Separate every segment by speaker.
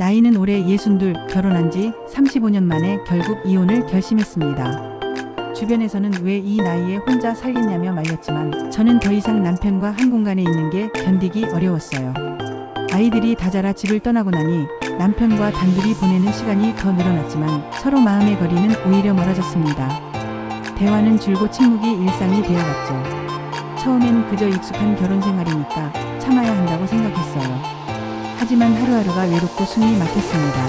Speaker 1: 나이는 올해 62, 결혼한 지 35년 만에 결국 이혼을 결심했습니다. 주변에서는 왜 이 나이에 혼자 살겠냐며 말렸지만 저는 더 이상 남편과 한 공간에 있는 게 견디기 어려웠어요. 아이들이 다 자라 집을 떠나고 나니 남편과 단둘이 보내는 시간이 더 늘어났지만 서로 마음의 거리는 오히려 멀어졌습니다. 대화는 줄고 침묵이 일상이 되어갔죠. 처음엔 그저 익숙한 결혼 생활이니까 참아야 한다고 생각했어요. 하지만 하루하루가 외롭고 숨이 막혔습니다.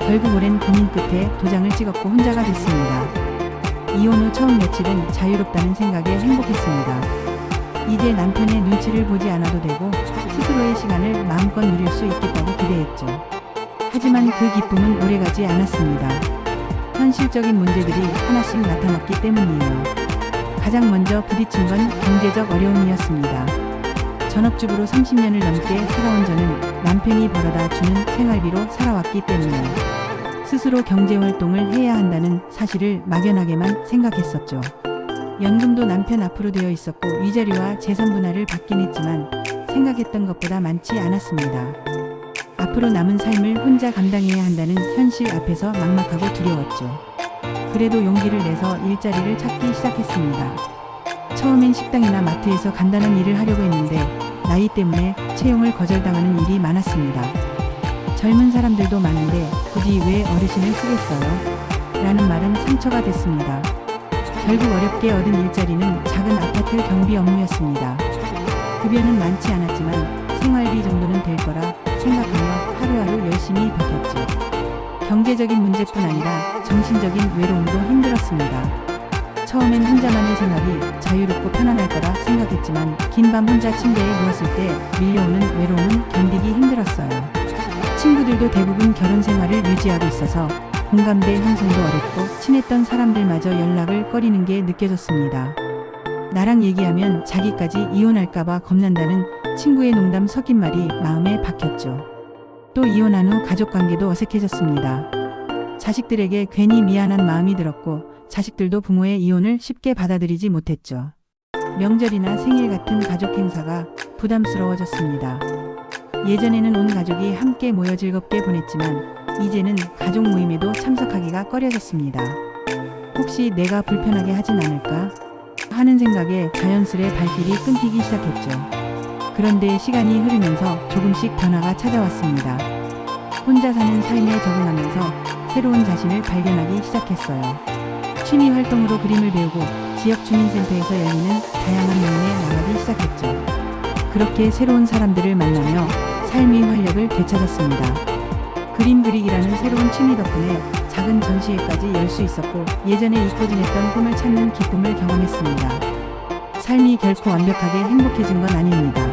Speaker 1: 결국 오랜 고민 끝에 도장을 찍었고 혼자가 됐습니다. 이혼 후 처음 며칠은 자유롭다는 생각에 행복했습니다. 이제 남편의 눈치를 보지 않아도 되고 스스로의 시간을 마음껏 누릴 수 있겠다고 기대했죠. 하지만 그 기쁨은 오래가지 않았습니다. 현실적인 문제들이 하나씩 나타났기 때문이에요. 가장 먼저 부딪힌 건 경제적 어려움이었습니다. 전업주부로 30년을 넘게 살아온 저는 남편이 벌어다 주는 생활비로 살아왔기 때문에 스스로 경제활동을 해야 한다는 사실을 막연하게만 생각했었죠. 연금도 남편 앞으로 되어 있었고 위자료와 재산 분할을 받긴 했지만 생각했던 것보다 많지 않았습니다. 앞으로 남은 삶을 혼자 감당해야 한다는 현실 앞에서 막막하고 두려웠죠. 그래도 용기를 내서 일자리를 찾기 시작했습니다. 처음엔 식당이나 마트에서 간단한 일을 하려고 했는데 나이 때문에 채용을 거절당하는 일이 많았습니다. 젊은 사람들도 많은데 굳이 왜 어르신을 쓰겠어요? 라는 말은 상처가 됐습니다. 결국 어렵게 얻은 일자리는 작은 아파트 경비 업무였습니다. 급여는 많지 않았지만 생활비 정도는 될 거라 생각하며 하루하루 열심히 버텼죠. 경제적인 문제뿐 아니라 정신적인 외로움도 힘들었습니다. 처음엔 혼자만의 생활이 자유롭고 편안할 거라 생각했지만 긴 밤 혼자 침대에 누웠을 때 밀려오는 외로움은 견디기 힘들었어요. 친구들도 대부분 결혼 생활을 유지하고 있어서 공감대 형성도 어렵고 친했던 사람들마저 연락을 꺼리는 게 느껴졌습니다. 나랑 얘기하면 자기까지 이혼할까봐 겁난다는 친구의 농담 섞인 말이 마음에 박혔죠. 또 이혼한 후 가족 관계도 어색해졌습니다. 자식들에게 괜히 미안한 마음이 들었고 자식들도 부모의 이혼을 쉽게 받아들이지 못했죠. 명절이나 생일 같은 가족 행사가 부담스러워졌습니다. 예전에는 온 가족이 함께 모여 즐겁게 보냈지만 이제는 가족 모임에도 참석하기가 꺼려졌습니다. 혹시 내가 불편하게 하진 않을까? 하는 생각에 자연스레 발길이 끊기기 시작했죠. 그런데 시간이 흐르면서 조금씩 변화가 찾아왔습니다. 혼자 사는 삶에 적응하면서 새로운 자신을 발견하기 시작했어요. 취미 활동으로 그림을 배우고 지역 주민센터에서 열리는 다양한 모임에 나가기 시작했죠. 그렇게 새로운 사람들을 만나며 삶의 활력을 되찾았습니다. 그림 그리기라는 새로운 취미 덕분에 작은 전시회까지 열 수 있었고 예전에 잊고 지냈던 꿈을 찾는 기쁨을 경험했습니다. 삶이 결코 완벽하게 행복해진 건 아닙니다.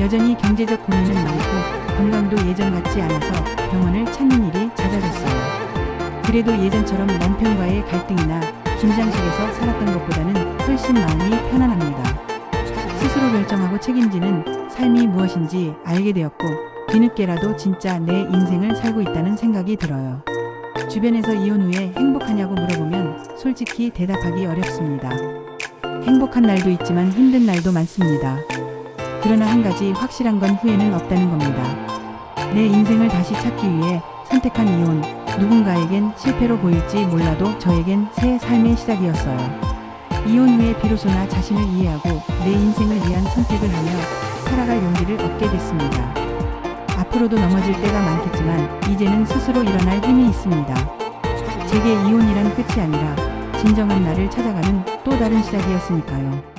Speaker 1: 여전히 경제적 고민은 많고 건강도 예전 같지 않아서 병원을 찾는 일이 잦아졌어요. 그래도 예전처럼 남편과의 갈등이나 긴장 속에서 살았던 것보다는 훨씬 마음이 편안합니다. 스스로 결정하고 책임지는 삶이 무엇인지 알게 되었고 뒤늦게라도 진짜 내 인생을 살고 있다는 생각이 들어요. 주변에서 이혼 후에 행복하냐고 물어보면 솔직히 대답하기 어렵습니다. 행복한 날도 있지만 힘든 날도 많습니다. 그러나 한 가지 확실한 건 후회는 없다는 겁니다. 내 인생을 다시 찾기 위해 선택한 이혼, 누군가에겐 실패로 보일지 몰라도 저에겐 새 삶의 시작이었어요. 이혼 후에 비로소나 자신을 이해하고 내 인생을 위한 선택을 하며 살아갈 용기를 얻게 됐습니다. 앞으로도 넘어질 때가 많겠지만 이제는 스스로 일어날 힘이 있습니다. 제게 이혼이란 끝이 아니라 진정한 나를 찾아가는 또 다른 시작이었으니까요.